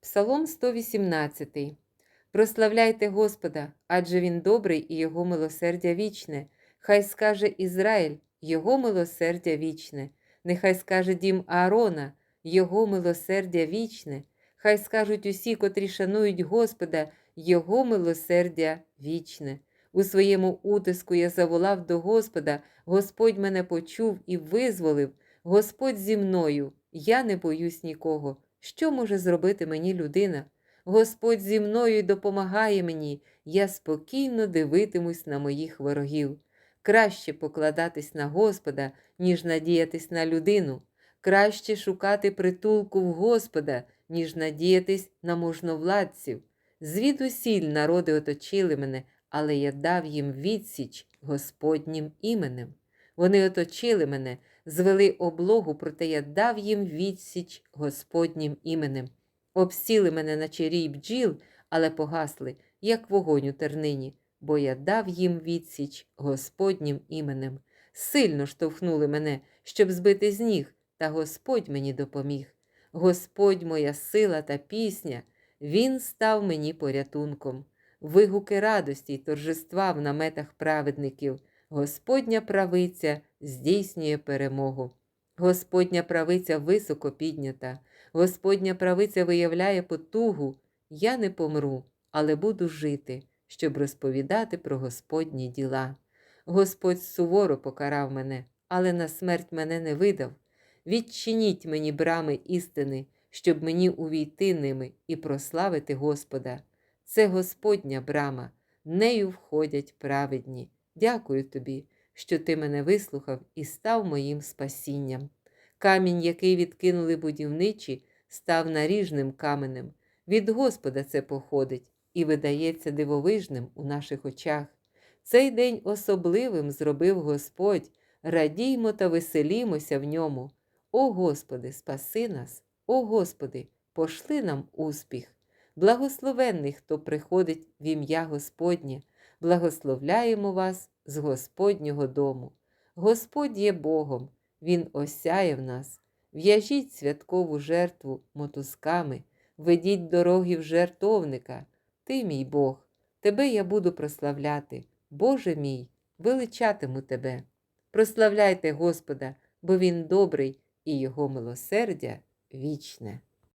Псалом 118. Прославляйте Господа, адже Він добрий і Його милосердя вічне. Хай скаже Ізраїль, Його милосердя вічне. Нехай скаже дім Аарона, Його милосердя вічне. Хай скажуть усі, котрі шанують Господа, Його милосердя вічне. У своєму утиску я заволав до Господа, Господь мене почув і визволив. Господь зі мною, я не боюсь нікого. Що може зробити мені людина? Господь зі мною допомагає мені, я спокійно дивитимусь на моїх ворогів. Краще покладатись на Господа, ніж надіятись на людину. Краще шукати притулку в Господа, ніж надіятись на можновладців. Звідусіль народи оточили мене, але я дав їм відсіч Господнім іменем. Вони оточили мене, звели облогу, проте я дав їм відсіч Господнім іменем. Обсіли мене на чарій бджіл, але погасли, як вогонь у тернині, бо я дав їм відсіч Господнім іменем. Сильно штовхнули мене, щоб збити з ніг, та Господь мені допоміг. Господь моя сила та пісня, Він став мені порятунком. Вигуки радості й торжества в наметах праведників. Господня правиця здійснює перемогу. Господня правиця високо піднята, Господня правиця виявляє потугу. Я не помру, але буду жити, щоб розповідати про Господні діла. Господь суворо покарав мене, але на смерть мене не видав. Відчиніть мені брами істини, щоб мені увійти ними і прославити Господа. Це Господня брама, нею входять праведні. Дякую тобі, що ти мене вислухав і став моїм спасінням. Камінь, який відкинули будівничі, став наріжним каменем. Від Господа це походить і видається дивовижним у наших очах. Цей день особливим зробив Господь, радіймо та веселімося в ньому. О Господи, спаси нас, о Господи, пошли нам успіх. Благословенний, хто приходить в ім'я Господнє, благословляємо вас з Господнього дому. Господь є Богом, Він осяє в нас. В'яжіть святкову жертву мотузками, ведіть дороги в жертовника. Ти, мій Бог, тебе я буду прославляти, Боже мій, величатиму тебе. Прославляйте Господа, бо Він добрий і Його милосердя вічне.